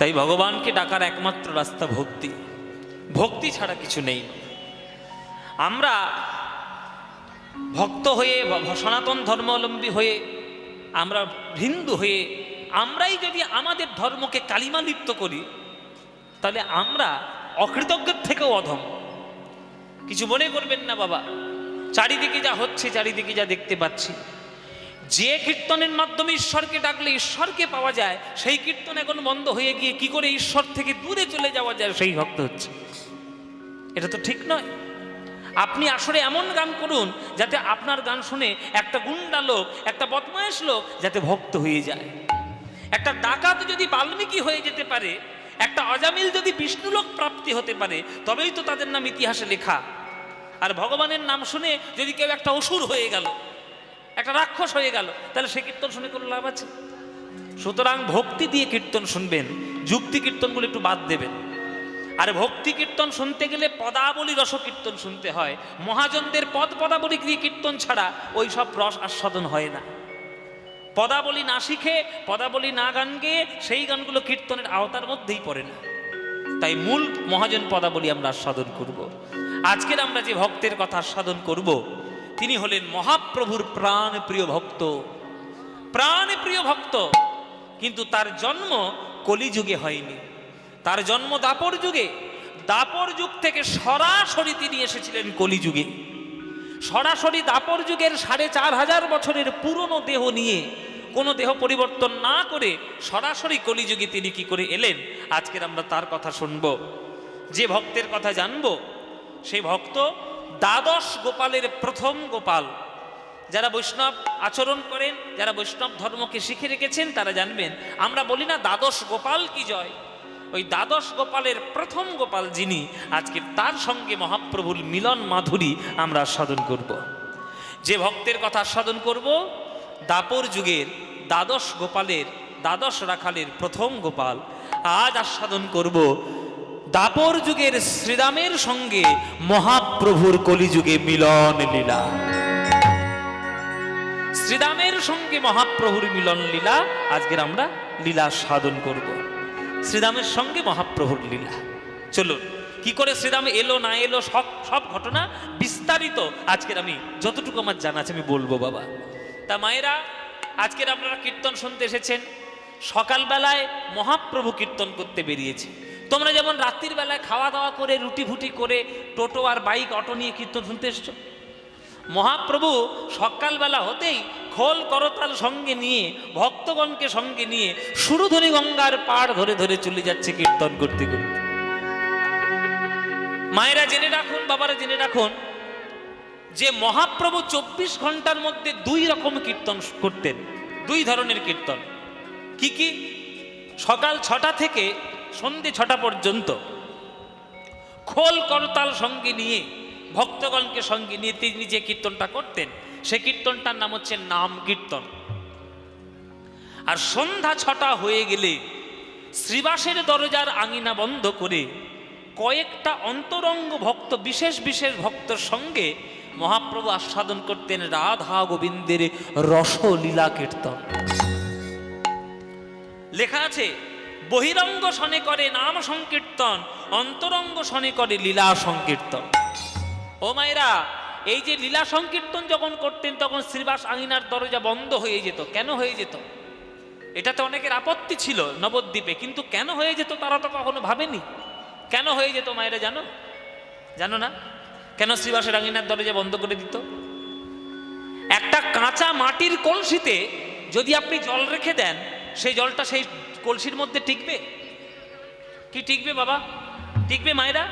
তাই ভগবানকে ডাকার একমাত্র রাস্তা ভক্তি। ভক্তি ছাড়া কিছু নেই। আমরা ভক্ত হয়ে, সনাতন ধর্মাবলম্বী হয়ে, আমরা হিন্দু হয়ে, আমরাই যদি আমাদের ধর্মকে কালিমা লিপ্ত করি, তাহলে আমরা অকৃতজ্ঞের থেকেও অধম। কিছু মনে করবেন না বাবা। চারিদিকে যা হচ্ছে, চারিদিকে যা দেখতে পাচ্ছি। যে কীর্তনের মাধ্যমে ঈশ্বরকে ডাকলে ঈশ্বরকে পাওয়া যায়, সেই কীর্তন এখন বন্ধ হয়ে গিয়ে কি করে ঈশ্বর থেকে দূরে চলে যাওয়া যায়, সেই ভক্ত হচ্ছে। এটা তো ঠিক নয়। আপনি আসলে এমন গান করুন যাতে আপনার গান শুনে একটা গুন্ডা লোক, একটা বদমায়েশ লোক যাতে ভক্ত হয়ে যায়। একটা ডাকাত যদি বাল্মীকি হয়ে যেতে পারে, একটা অজামিল যদি বিষ্ণুলোক প্রাপ্তি হতে পারে, তবেই তো তাদের নাম ইতিহাসে লেখা। আর ভগবানের নাম শুনে যদি কেউ একটা অসুর হয়ে গেল একটা রাক্ষস হয়ে গেল। তাহলে সে কীর্তন শুনে কোনো লাভ আছে? সুতরাং ভক্তি দিয়ে কীর্তন শুনবেন, যুক্তি কীর্তনগুলো একটু বাদ দেবেন। আর ভক্তি কীর্তন শুনতে গেলে পদাবলী রস কীর্তন শুনতে হয়। মহাজনদের পদ পদাবলী দিয়ে কীর্তন ছাড়া ওই সব রস আস্বাদন হয় না। পদাবলী না শিখে, পদাবলী না গান গেয়ে সেই গানগুলো কীর্তনের আওতার মধ্যেই পড়ে না। তাই মূল মহাজন পদাবলী আমরা আস্বাদন করব। আজকের আমরা যে ভক্তের কথা আস্বাদন করব তিনি হলেন মহাপ্রভুর প্রাণ প্রিয় ভক্ত। প্রাণ প্রিয় ভক্ত, কিন্তু তার জন্ম কলিযুগে হয়নি। তার জন্ম দাপর যুগে। দাপর যুগ থেকে সরাসরি তিনি এসেছিলেন কলিযুগে। সরাসরি দাপর যুগের সাড়ে চার হাজার বছরের পুরনো দেহ নিয়ে কোনো দেহ পরিবর্তন না করে সরাসরি কলিযুগে তিনি কি করে এলেন? আজকের আমরা তার কথা শুনব। যে ভক্তের কথা জানব, সেই ভক্ত দ্বাদশ গোপালের প্রথম গোপাল। যারা বৈষ্ণব আচরণ করেন, যারা বৈষ্ণব ধর্মকে শিখে রেখেছেন, তারা জানবেন, আমরা বলি না দ্বাদশ গোপাল কি জয়। ওই দ্বাদশ গোপালের প্রথম গোপাল যিনি, আজকে তার সঙ্গে মহাপ্রভুর মিলন মাধুরী আমরা আস্বাদন করব। যে ভক্তের কথা আস্বাদন করব, দাপর যুগের দ্বাদশ গোপালের, দ্বাদশ রাখালের প্রথম গোপাল। আজ আস্বাদন করব, দাপর যুগের শ্রীরামের সঙ্গে মহাপ্রভুর কলিযুগে মিলন লীলা। শ্রীরামের সঙ্গে মহাপ্রভুর মিলন লীলা, আজকের আমরা লীলা সাধন করব। শ্রীরামের সঙ্গে মহাপ্রভুর লীলা। চলুন, কি করে শ্রীরাম এলো, না এলো, সব সব ঘটনা বিস্তারিত আজকের আমি, যতটুকু আমার জানা আছে আমি বলব বাবা। তা মায়েরা, আজকের আপনারা কীর্তন শুনতে এসেছেন। সকালবেলায় মহাপ্রভু কীর্তন করতে বেরিয়েছে। তোমরা যেমন রাত্রির বেলায় খাওয়া দাওয়া করে, রুটি ফুটি করে, টোটো আর বাইক, অটো নিয়ে কীর্তন শুনতে এসছো? মহাপ্রভু সকালবেলা হতেই খোল করতাল সঙ্গে নিয়ে, ভক্তগণকে সঙ্গে নিয়ে সুরধনী গঙ্গার পাড় ধরে ধরে চলে যাচ্ছে কীর্তন করতে করতে। মায়েরা জেনে রাখুন, বাবারা জেনে রাখুন যে মহাপ্রভু চব্বিশ ঘণ্টার মধ্যে দুই রকম কীর্তন করতেন, দুই ধরনের কীর্তন। কি কি? সকাল ছটা থেকে সন্ধে ছটা পর্যন্ত। খোল করতাল সঙ্গে নিয়ে, ভক্তগণকে সঙ্গে নিয়ে তিনি যে কীর্তনটা করতেন। সে কীর্তনটার নাম হচ্ছে নাম কীর্তন। আর সন্ধ্যা ছটা হয়ে গেলে শ্রীবাসের দরজার আঙিনা বন্ধ করে কয়েকটা অন্তরঙ্গ ভক্ত, বিশেষ বিশেষ ভক্তর সঙ্গে মহাপ্রভু আস্বাদন করতেন রাধা গোবিন্দের রসলীলা কীর্তন। লেখা আছে বহিরঙ্গ শনে করে নাম সংকীর্তন, অন্তরঙ্গ শনে করে লীলা সংকীর্তন। ও মায়েরা, এই যে লীলা সংকীর্তন যখন করতেন, তখন শ্রীবাস আঙিনার দরজা বন্ধ হয়ে যেত। কেন হয়ে যেত? এটাতে অনেকের আপত্তি ছিল নবদ্বীপে, কিন্তু কেন হয়ে যেত তারা তো কখনো ভাবেনি। কেন হয়ে যেত মায়েরা, জানো? জানো না? কেন শ্রীবাসের আঙিনার দরজা বন্ধ করে দিত? একটা কাঁচা মাটির কলসিতে যদি আপনি জল রেখে দেন, সেই জলটা সেই কলসির মধ্যে টিকবে? কি টিকবে বাবা? টিকবে মায়েরা?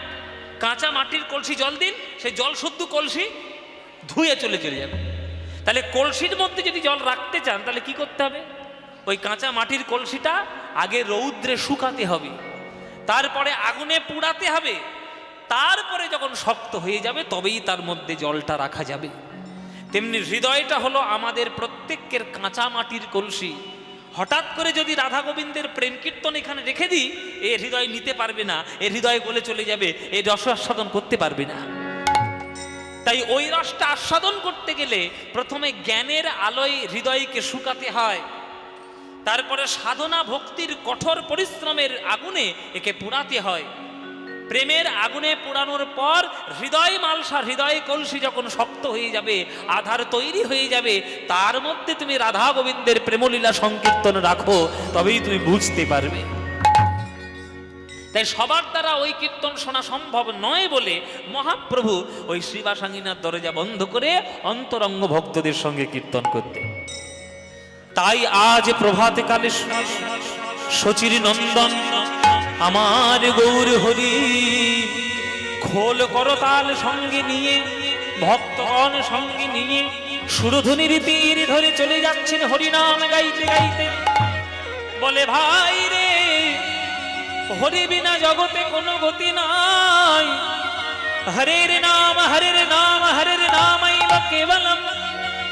কাঁচা মাটির কলসি জল দিন, সেই জল শুদ্ধ কলসি ধুয়ে চলে চলে যাবে। তাহলে কলসির মধ্যে যদি জল রাখতে চান, তাহলে কি করতে হবে? ওই কাঁচা মাটির কলসিটা আগে রৌদ্রে শুকাতে হবে। তারপরে আগুনে পুড়াতে হবে। তারপরে যখন শক্ত হয়ে যাবে, তবেই তার মধ্যে জলটা রাখা যাবে। তেমনি হৃদয়টা হলো আমাদের প্রত্যেকের কাঁচা মাটির কলসি। হঠাৎ করে যদি রাধা গোবিন্দের প্রেম কীর্তন এখানে রেখে দিই, এ হৃদয় নিতে পারবে না, এ হৃদয় গলে চলে যাবে, এ রস আস্বাদন করতে পারবে না। তাই ওই রসটা আস্বাদন করতে গেলে প্রথমে জ্ঞানের আলোয় হৃদয়কে শুকাতে হয়, তারপরে সাধনা ভক্তির কঠোর পরিশ্রমের আগুনে একে পোড়াতে হয়। প্রেমের আগুনে পোড়ানোর পর হৃদয় মালসা, হৃদয় কলসি যখন শক্ত হয়ে যাবে, আধার তৈরি হয়ে যাবে, তার মধ্যে তুমি রাধা গোবিন্দের প্রেমলীলা সংকীর্তন রাখো, তবেই তুমি বুঝতে পারবে। তাই সবার দ্বারা ওই কীর্তন শোনা সম্ভব নয় বলে মহাপ্রভু ওই শ্রীবাসাঙ্গিনার দরজা বন্ধ করে অন্তরঙ্গ ভক্তদের সঙ্গে কীর্তন করতে তাই আজ প্রভাতে কালে শচির নন্দন আমার গৌর হরি, খোল করতাল সঙ্গে নিয়ে, ভক্তগণ সঙ্গে নিয়ে সুরধুনির তীর ধরে চলে যাচ্ছেন হরিনাম গাইতে গাইতে। বলে, ভাই রে, হরি বিনা জগতে কোনো গতি নাই। হরের নাম হরের নাম, হরের নামাইব কেবলম।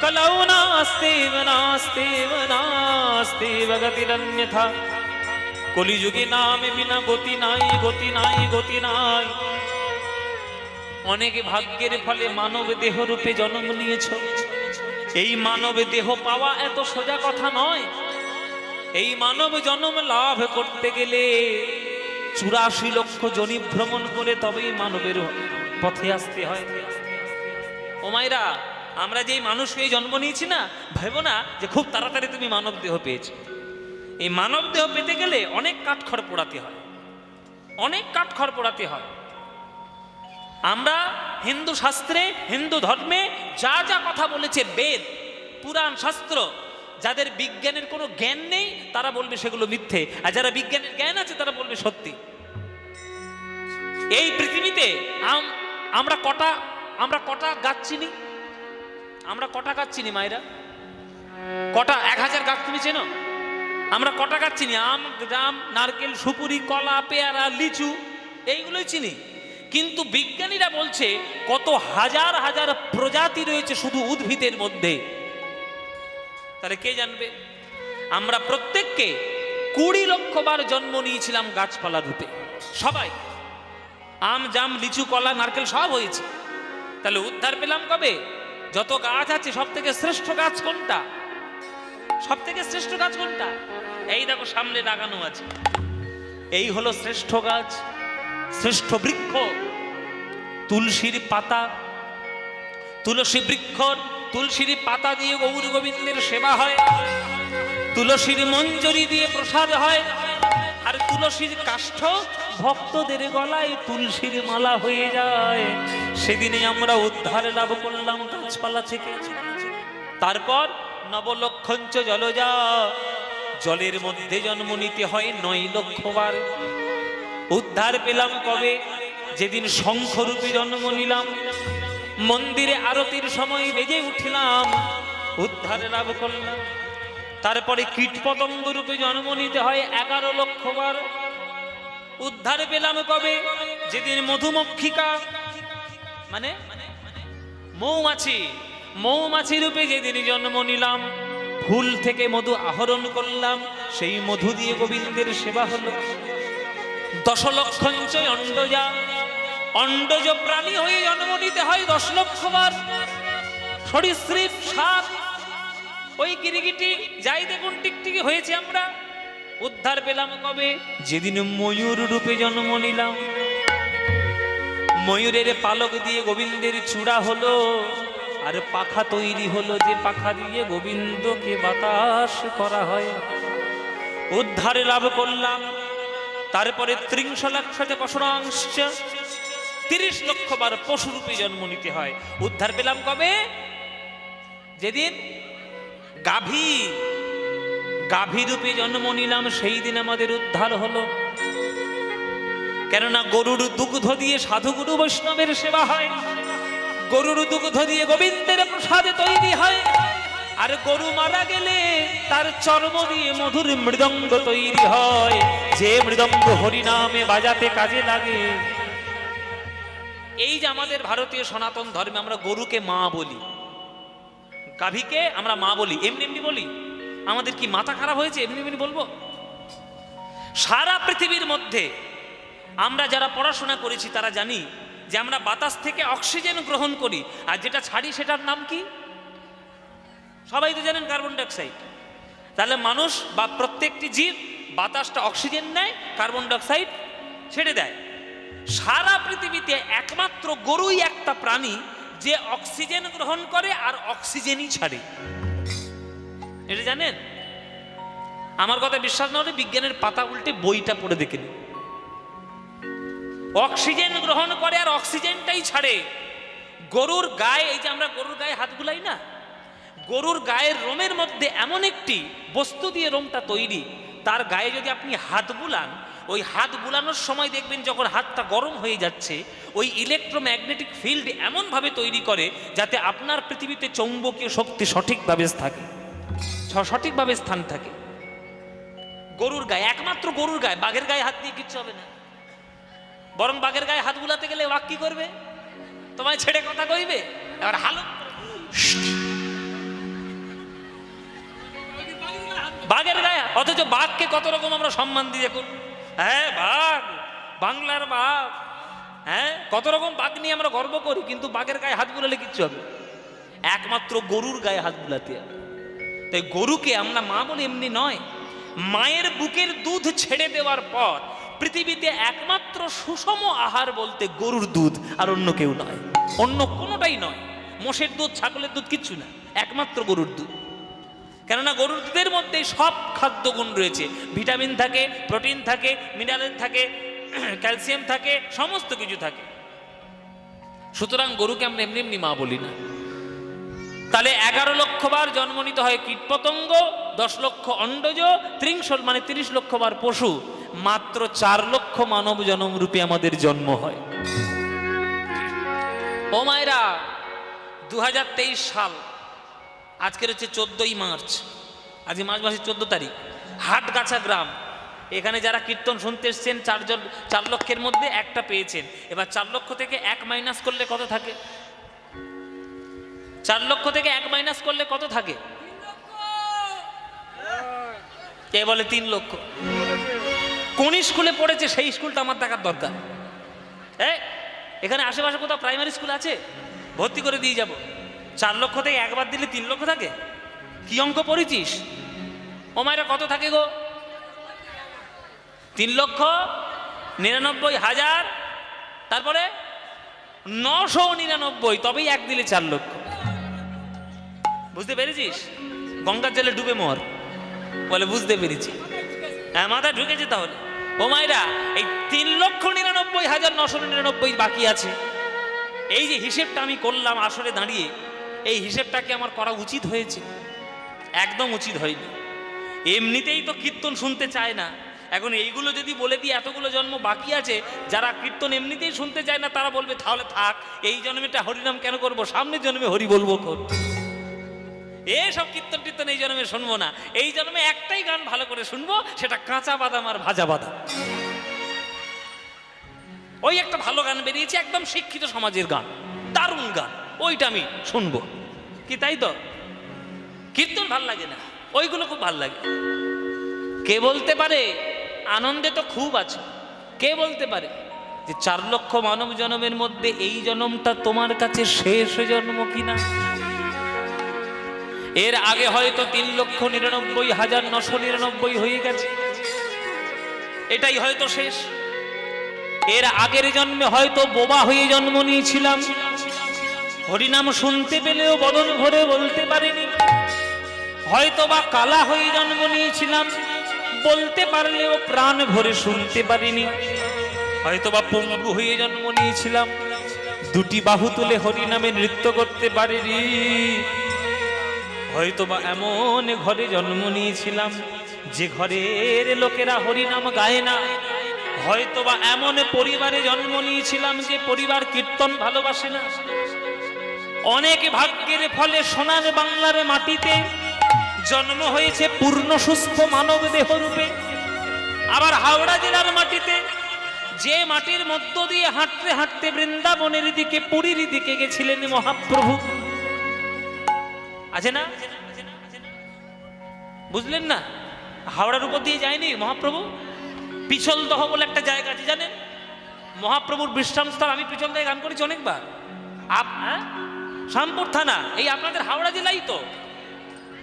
কলৌ নাস্তেব নাস্তেব নাস্তেব গতিরন্যথা কলিযুগে নামে বিনা, গতি নাই গতি নাই গতি নাই। অনেক ভাগ্যের ফলে মানব দেহ রূপে জন্ম নিয়েছ। এই মানব দেহ পাওয়া এত সোজা কথা নয়। এই মানব জন্ম লাভ করতে গেলে চুরাশি লক্ষ জনি ভ্রমণ করে তবেই মানবের পথে আসতে হয়। ও মায়েরা, আমরা যেই মানুষ হয়ে জন্ম নিয়েছি না, ভেবো না যে খুব তাড়াতাড়ি তুমি মানব দেহ পেয়েছ। এই মানব দেহ পেতে গেলে অনেক কাঠখড় পোড়াতে হয়। অনেক কাঠখড় পোড়াতে হয়। আমরা হিন্দু শাস্ত্রে, হিন্দু ধর্মে যা যা কথা বলেছে বেদ, পুরাণ, শাস্ত্র, যাদের বিজ্ঞানের কোনো জ্ঞান নেই, তারা বলবে সেগুলো মিথ্যে। আর যারা বিজ্ঞানের জ্ঞান আছে, তারা বলবে সত্যি। এই পৃথিবীতে আম- আমরা কটা আমরা কটা গাছ চিনি? আমরা কটা গাছ চিনি মায়েরা? কটা এক হাজার গাছ তুমি চেনো? আমরা কটা গাছ চিনি? আম, জাম, নারকেল, সুপুরি, কলা, পেয়ারা, লিচু, এইগুলোই চিনি। কিন্তু বিজ্ঞানীরা বলছে কত হাজার হাজার প্রজাতি রয়েছে শুধু উদ্ভিদের মধ্যে। তাহলে কে জানবে? আমরা প্রত্যেককে কুড়ি লক্ষ বার জন্ম নিয়েছিলাম গাছপালা রূপে। সবাই। আম, জাম, লিচু, কলা, নারকেল সব হয়েছে। তাহলে উদ্ধার পেলাম কবে? যত গাছ আছে সব থেকে শ্রেষ্ঠ গাছ কোনটা? সব থেকে শ্রেষ্ঠ গাছ কোনটা? এই দেখো সামনে লাগানো আছে। এই হলো শ্রেষ্ঠ গাছ, শ্রেষ্ঠ বৃক্ষ, তুলসীর পাতা। তুলসী বৃক্ষ, তুলসীর পাতা দিয়ে গৌর গোবিন্দের সেবা হয়। তুলসীর মঞ্জরি দিয়ে প্রসাদ হয়। আর তুলসীর কাষ্ঠ ভক্তদের গলায় তুলসীর মালা হয়ে যায়। সেদিনে আমরা উদ্ধার লাভ করলাম গাছপালা থেকে। তারপর নবলক্ষঞ্চ জলজা। জলের মধ্যে জন্ম নিতে হয় নয় লক্ষ বার। উদ্ধার পেলাম কবে? যেদিন শঙ্খরূপে জন্ম নিলাম। মন্দিরে আরতির সময় বেজে উঠলাম। উদ্ধার লাভ করলাম। তারপরে কীটপতঙ্গ রূপে জন্ম নিতে হয় এগারো লক্ষ বার। উদ্ধার পেলাম কবে? যেদিন মধুমক্ষিকা মানে মৌমাছি মৌমাছি রূপে যেদিন জন্ম নিলাম, ফুল থেকে মধু আহরণ করলাম, সেই মধু দিয়ে গোবিন্দের সেবা হলো। দশ লক্ষঞ্চ অন্ডজা, অন্ডজ প্রাণী হয়ে জন্ম নিতে হয় দশ লক্ষ বার। সরীসৃপ সাপ, ওই গিরিগিটি, যাই দেখুন টিকটিকি হয়েছে আমরা। উদ্ধার পেলাম কবে? যেদিন ময়ূর রূপে জন্ম নিলাম। ময়ূরের পালক দিয়ে গোবিন্দের চূড়া হলো। আর পাখা তৈরি হলো যে পাখা দিয়ে গোবিন্দকে বাতাস করা হয়। উদ্ধারে লাভ করলাম, তারপরে ত্রিংশ লক্ষ যে পশুরাংশ তিরিশ লক্ষ বার পশুরূপে জন্ম নিতে হয়। উদ্ধার পেলাম কবে? যেদিন গাভী গাভী রূপে জন্ম নিলাম, সেই দিন আমাদের উদ্ধার হলো। কেননা গরুর দুগ্ধ দিয়ে সাধুগুরু বৈষ্ণবের সেবা হয়। গরুর দুগ্ধ দিয়ে গোবিন্দের প্রসাদে তৈরি হয়। আর গরু মারা গেলে তার চর্ম দিয়ে মধুর মৃদঙ্গ তৈরি হয়। যে মৃদঙ্গ হরিনামে বাজাতে কাজে লাগে। এই যে আমাদের ভারতীয় সনাতন ধর্মে আমরা গরুকে মা বলি, গাভীকে আমরা মা বলি, এমনি এমনি বলি? আমাদের কি মাথা খারাপ হয়েছে? এমনি এমনি বলব? সারা পৃথিবীর মধ্যে আমরা যারা পড়াশোনা করেছি তারা জানি যে আমরা বাতাস থেকে অক্সিজেন গ্রহণ করি, আর যেটা ছাড়ি সেটার নাম কি? সবাই তো জানেন কার্বন ডাইঅক্সাইড। তাহলে মানুষ বা প্রত্যেকটি জীব বাতাসটা অক্সিজেন নেয়, কার্বন ডাইঅক্সাইড ছেড়ে দেয়। সারা পৃথিবীতে একমাত্র গরুই একটা প্রাণী যে অক্সিজেন গ্রহণ করে আর অক্সিজেনই ছাড়ে। এটা জানেন? আমার কথা বিশ্বাস না হলে বিজ্ঞানের পাতা উল্টে বইটা পড়ে দেখে নিন। অক্সিজেন গ্রহণ করে আর অক্সিজেনটাই ছাড়ে। গরুর গায়ে, এই যে আমরা গরুর গায়ে হাত বুলাই না, গরুর গায়ের রোমের মধ্যে এমন একটি বস্তু দিয়ে রোমটা তৈরি। তার গায়ে যদি আপনি হাত বুলান, ওই হাত বুলানোর সময় দেখবেন যখন হাতটা গরম হয়ে যাচ্ছে, ওই ইলেকট্রোম্যাগনেটিক ফিল্ড এমনভাবে তৈরি করে যাতে আপনার পৃথিবীতে চৌম্বকীয় শক্তি সঠিকভাবে থাকে সঠিকভাবে স্থান থাকে। গরুর গায়ে, একমাত্র গরুর গায়ে, বাঘের গায়ে হাত দিয়ে কিচ্ছু হবে না। বরং বাঘের গায়ে হাত বুলাতে গেলে বাঘ কি করবে? তোমায় ছেড়ে কথা কইবে? এবার হালো। বাঘের গায়ে অথচ বাঘকে কত রকম আমরা সম্মান দিয়ে দেখুন। হ্যাঁ বাঘ, বাংলার বাঘ। হ্যাঁ কত রকম বাঘ নিয়ে আমরা গর্ব করি, কিন্তু বাঘের গায়ে হাত বুলালে কিচ্ছু হবে একমাত্র গরুর গায়ে হাত বুলাতে হবে। তাই গরুকে আমরা মা বলে এমনি নয়, মায়ের বুকের দুধ ছেড়ে দেওয়ার পর পৃথিবীতে একমাত্র সুষম আহার বলতে গরুর দুধ আর অন্য কেউ নয়। অন্য কোনোটাই নয়। মোষের দুধ, ছাগলের দুধ কিচ্ছু না। একমাত্র গরুর দুধ। কেননা গরুর দুধের মধ্যে সব খাদ্যগুণ রয়েছে। ভিটামিন থাকে, প্রোটিন থাকে, মিনারেল থাকে, ক্যালসিয়াম থাকে, সমস্ত কিছু থাকে। সুতরাং গরুকে আমরা এমনি এমনি মা বলি না। তাহলে এগারো লক্ষ বার জন্ম নিতে হয় কীটপতঙ্গ, দশ লক্ষ অন্ডজ, ত্রিংশ মানে তিরিশ লক্ষ বার পশু। মাত্র চার লক্ষ মানব জনম রূপে আমাদের জন্ম হয়। ও মায়েরা দু সাল, আজকের হচ্ছে চোদ্দই মার্চ আজকে মার্চ মাসের চোদ্দ তারিখ, হাটগাছা গ্রাম। এখানে যারা কীর্তন শুনতে এসছেন, চারজন, চার লক্ষের মধ্যে একটা পেয়েছেন। এবার চার লক্ষ থেকে এক মাইনাস করলে কত থাকে? চার লক্ষ থেকে এক মাইনাস করলে কত থাকে? কে বলে তিন লক্ষ? কোন স্কুলে পড়েছে সেই স্কুলটা আমার দেখার দরকার। হ্যাঁ? এখানে আশেপাশে কোথাও প্রাইমারি স্কুল আছে? ভর্তি করে দিয়ে যাব। চার লক্ষ থেকে একবার দিলে তিন লক্ষ থাকে? কি অঙ্ক পড়েছিস? ও মায়েরা কত থাকে গো? তিন লক্ষ নিরানব্বই হাজার, তারপরে নশো নিরানব্বই, তবেই এক দিলে চার লক্ষ। বুঝতে পেরেছিস? গঙ্গার জলে ডুবে মর। বলে, বুঝতে পেরেছি। হ্যাঁ মাথা ঢুকেছে তাহলে। ও মায়েরা, এই তিন লক্ষ নিরানব্বই হাজার নশো নিরানব্বই বাকি আছে। এই যে হিসেবটা আমি করলাম আসরে দাঁড়িয়ে, এই হিসেবটাকে আমার করা উচিত হয়েছে। একদম উচিত হয়নি। এমনিতেই তো কীর্তন শুনতে চায় না। এখন এইগুলো যদি বলে দিই এতগুলো জন্ম বাকি আছে, যারা কীর্তন এমনিতেই শুনতে চায় না, তারা বলবে, তাহলে থাক, এই জন্মেটা হরিনাম কেন করব? সামনের জন্মে হরি বলব এসব কীর্তন টীর্তন এই জন্মে শুনব না। এই জন্মে একটাই গান ভালো করে শুনব, সেটা কাঁচা বাদাম আর ভাজা বাদাম। ওই একটা ভালো গান বেরিয়েছে, একদম শিক্ষিত সমাজের গান, দারুণ গান, ওইটা আমি শুনব। কি তাই তো? কীর্তন ভালো লাগে না, ওইগুলো খুব ভালো লাগে। কে বলতে পারে, আনন্দে তো খুব আছে। কে বলতে পারে যে চার লক্ষ মানব জন্মের মধ্যে এই জন্মটা তোমার কাছে শেষ জন্ম কিনা? এর আগে হয়তো তিন লক্ষ নিরানব্বই হাজার নশো নিরানব্বই হয়ে গেছে। এটাই হয়তো শেষ। এর আগের জন্মে হয়তো বোবা হয়ে জন্ম নিয়েছিলাম। হরিনাম শুনতে পেলেও বদন ভরে বলতে পারিনি। হয়তো বা কালা হয়ে জন্ম নিয়েছিলাম। বলতে পারলেও প্রাণ ভরে শুনতে পারিনি। হয়তো বা পঙ্গু হয়ে জন্ম নিয়েছিলাম। দুটি বাহু তুলে হরিনামে নৃত্য করতে পারিনি। হয়তো বা এমন ঘরে জন্ম নিয়েছিলাম যে ঘরের লোকেরা হরিনাম গায় না। হয়তো বা এমন পরিবারে জন্ম নিয়েছিলাম যে পরিবার কীর্তন ভালোবাসে না। অনেক ভাগ্যের ফলে সোনার বাংলার মাটিতে জন্ম হয়েছে পূর্ণ সুস্থ মানব দেহ রূপে। আবার হাওড়া জেলার মাটিতে যে মাটির মধ্য দিয়ে হাঁটতে হাঁটতে বৃন্দাবনের দিকে, পুরীর দিকে গেছিলেন মহাপ্রভু। আছে না? বুঝলেন না? হাওড়ার উপর দিয়ে যায়নি মহাপ্রভু? পিছল পিছলদহ বলে একটা জায়গা আছে, জানেন? মহাপ্রভুর বিশ্রাম স্থল, আমি পিছলদহে গান করেছি অনেকবার। আপ হ্যাঁ? শ্যামপুর থানা, এই আপনাদের হাওড়া জেলাই তো।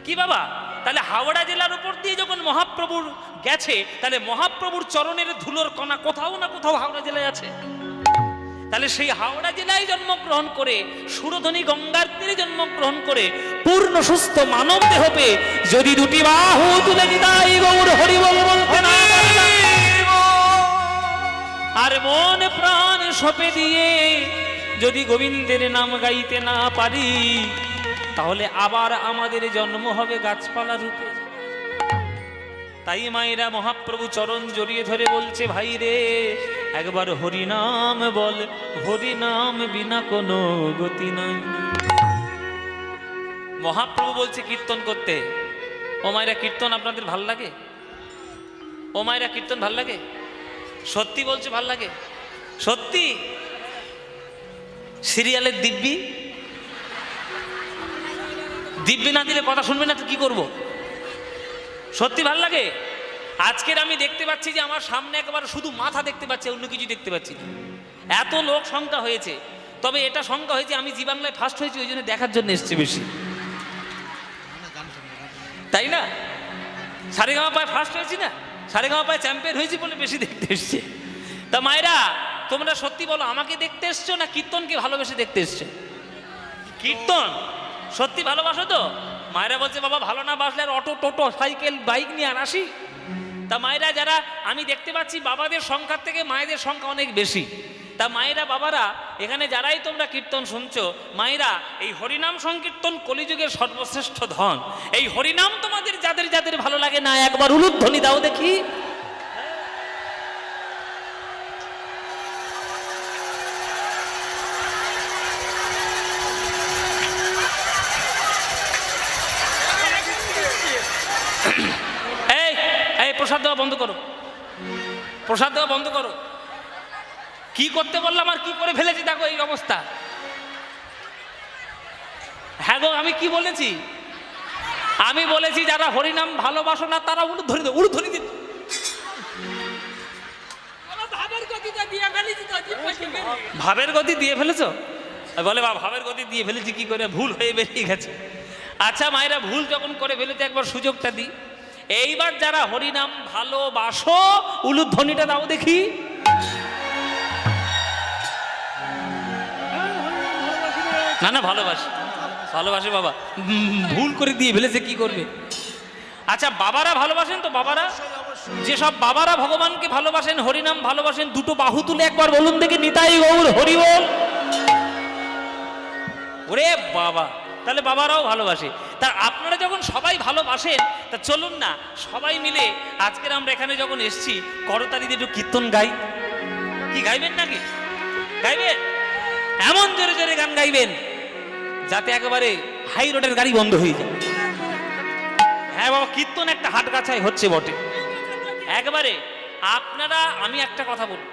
কি বাবা? তাহলে হাওড়া জেলার উপর দিয়ে যখন মহাপ্রভুর গেছে, তাহলে মহাপ্রভুর চরণের ধুলোর কণা কোথাও না কোথাও হাওড়া জেলায় আছে? তাহলে সেই হাওড়া জেলায় জন্মগ্রহণ করে সুরধনী গঙ্গার তীরে জন্মগ্রহণ করে, পূর্ণ সুস্থ মানব দেহ যদি দুটি বাহু তুলে নিতাই গৌর হরি বল বলতে না আর মন প্রাণ সপে দিয়ে যদি গোবিন্দের নাম গাইতে না পারি, তাহলে আবার আমাদের জন্ম হবে গাছপালা রূপে। তাই মায়েরা মহাপ্রভু চরণ জড়িয়ে ধরে বলছে, ভাই রে, একবার হরিনাম বল, হরিনাম বিনা কোনো গতি নাই। মহাপ্রভু বলছে, কীর্তন করতে। ও মায়েরা, কীর্তন আপনাদের ভালো লাগে? ও মায়েরা, কীর্তন ভালো লাগে? সত্যি বলছে, ভালো লাগে? সত্যি? সিরিয়ালের দিব্যি? দিব্যি না দিলে কথা শুনবে না তো কি করব? সত্যি ভালো লাগে? আজকের আমি দেখতে পাচ্ছি যে আমার সামনে একবার শুধু মাথা দেখতে পাচ্ছি, অন্য কিছু দেখতে পাচ্ছি না। এত লোক সংখ্যা হয়েছে। তবে এটা সংখ্যা হয়েছে, আমি জি ফার্স্ট হয়েছি, ওই জন্য দেখার জন্য এসছে বেশি। তাই না? সারেগামা পায় ফার্স্ট হয়েছি না? সারেগামা পায় চ্যাম্পিয়ন হয়েছি বলে বেশি দেখতে এসছে। তা মায়েরা, তোমরা সত্যি বলো, আমাকে দেখতে এসছো না কীর্তনকে ভালোবেসে দেখতে এসছো? কীর্তন? সত্যি ভালোবাসো তো? মায়েরা বলছে, বাবা, ভালো না বাসলে আর অটো, টোটো, সাইকেল, বাইক নিয়ে আর আসি? তা মায়েরা যারা, আমি দেখতে পাচ্ছি বাবাদের সংখ্যার থেকে মায়েদের সংখ্যা অনেক বেশি। তা মায়েরা, বাবারা, এখানে যারাই তোমরা কীর্তন শুনছ, মায়েরা, এই হরিনাম সংকীর্তন কলিযুগের সর্বশ্রেষ্ঠ ধন। এই হরিনাম তোমাদের যাদের যাদের ভালো লাগে না, একবার উলুধ্বনি দাও দেখি এই এই প্রসাদ দেওয়া বন্ধ করো প্রসাদ দেওয়া বন্ধ করো। কি করতে বললাম আর কি করে ফেলেছি দেখো এই অবস্থা। হ্যাঁ গো আমি কি বলেছি? আমি বলেছি যারা হরিনাম ভালোবাসো না তারা উড়ুধ্বনি দেয় উড়ুধ্বনি দিত ভাবের গতিটা দিয়ে ফেলেছি তো জিভ বসে গেলি। ভাবের গতি দিয়ে ফেলেছো? বলে বা ভাবের গতি দিয়ে ফেলেছি কি করে? ভুল হয়ে বেরিয়ে গেছে। আচ্ছা মায়েরা ভুল যখন করে ফেলেছে একবার সুযোগটা দিই। এইবার যারা হরিনাম ভালোবাসো, উলুধ্বনিটা দাও দেখি। না না, ভালোবাসি। ভালোবাসে বাবা। ভুল করে দিয়ে ফেলেছে, কি করবে? আচ্ছা বাবারা ভালোবাসেন তো বাবারা? যেসব বাবারা ভগবানকে ভালোবাসেন, হরিনাম ভালোবাসেন, দুটো বাহু তুলে একবার বলুন দেখি, নিতাই গৌর, হরি বল। ওরে বাবা, তাহলে বাবারাও ভালোবাসে। তা আপনারা যখন সবাই ভালোবাসেন, তা চলুন না, সবাই মিলে আজকের আমরা এখানে যখন এসছি করতালি দিয়ে একটু কীর্তন গাই। কি গাইবেন নাকি? গাইবেন? এমন জোরে জোরে গান গাইবেন, যাতে একেবারে হাই রোডের গাড়ি বন্ধ হয়ে যায়। হ্যাঁ বাবা, কীর্তন একটা হাট গাছায় হচ্ছে বটে। একবারে, আপনারা, আমি একটা কথা বলব।